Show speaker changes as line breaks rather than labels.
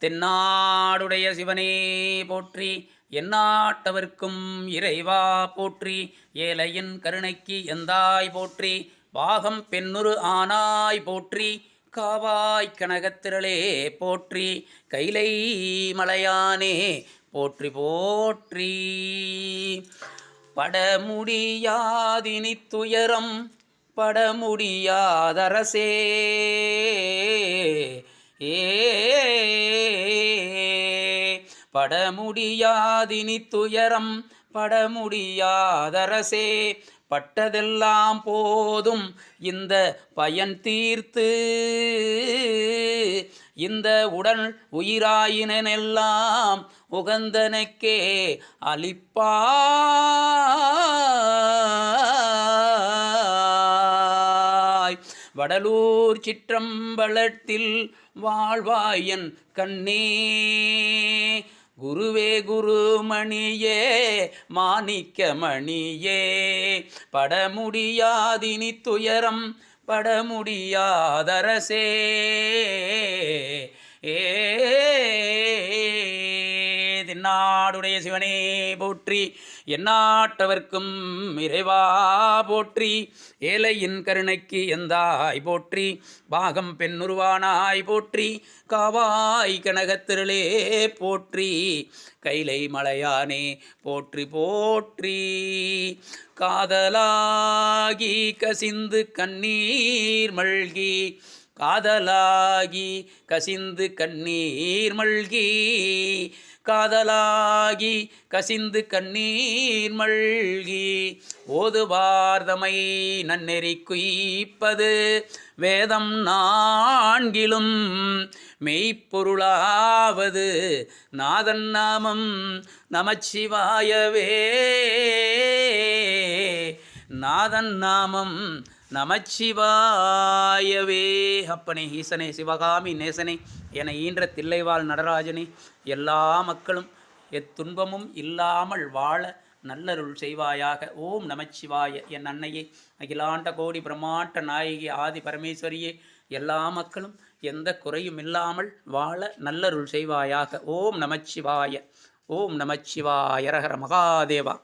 தென்னாடுடைய சிவனே போற்றி எந்நாட்டவர்க்கும் இறைவா போற்றி ஏழையின் கருணைக்கு எந்தாய் போற்றி பாகம் பெண்ணுரு ஆனாய் போற்றி காவாய் கனகத்திரளே போற்றி கைலை மலையானே போற்றி போற்றி. படமுடியாதினி துயரம் படமுடியாதரசே. ஏ படமுடியாதினி துயரம் படமுடியாதரசே பட்டதெல்லாம் போதும் இந்த பயன் தீர்த்து. இந்த உடல் உயிராயினெல்லாம் உகந்தனக்கே அளிப்பாய் வடலூர் சிற்றம்பலத்தில் வாழ்வாயன் கண்ணே. குருவே குருமணியே மாணிக்க மணியே. படமுடியாதினி துயரம் படமுடியாதரசே நாடுடைய சிவனே போற்றி. எந்நாட்டவர்க்கும் இறைவா போற்றி. ஏழையின் கருணைக்கு எந்தாய் போற்றி. பாகம் பெண்ணுருவானாய் போற்றி. காவாய் கனகத்திரளே போற்றி. கைலை மலையானே போற்றி போற்றி. காதலாகி கசிந்து கண்ணீர் மல்கி. காதலாகி கசிந்து கண்ணீர் மல்கி. காதலாகி கசிந்து கண்ணீர் மல்கி. ஓதுவார்தமை நன்னெறி குய்ப்பது வேதம் நான்கிலும் மெய்ப்பொருளாவது நாதன் நாமம் நமச்சிவாயவே. நாதன் நாமம் நமச்சிவாயவே. அப்பனே ஈசனே சிவகாமி நேசனே என ஈன்ற தில்லைவாழ் நடராஜனே எல்லா மக்களும் எத்துன்பமும் இல்லாமல் வாழ நல்லருள் செய்வாயாக. ஓம் நமச்சிவாய என் அன்னையே அகிலாண்ட கோடி பிரம்மாண்ட நாயகி ஆதி பரமேஸ்வரியே எல்லா மக்களும் எந்த குறையும் இல்லாமல் வாழ நல்லருள் செய்வாயாக. ஓம் நமச்சிவாய ஓம் நமச்சிவாய ரகர மகாதேவா.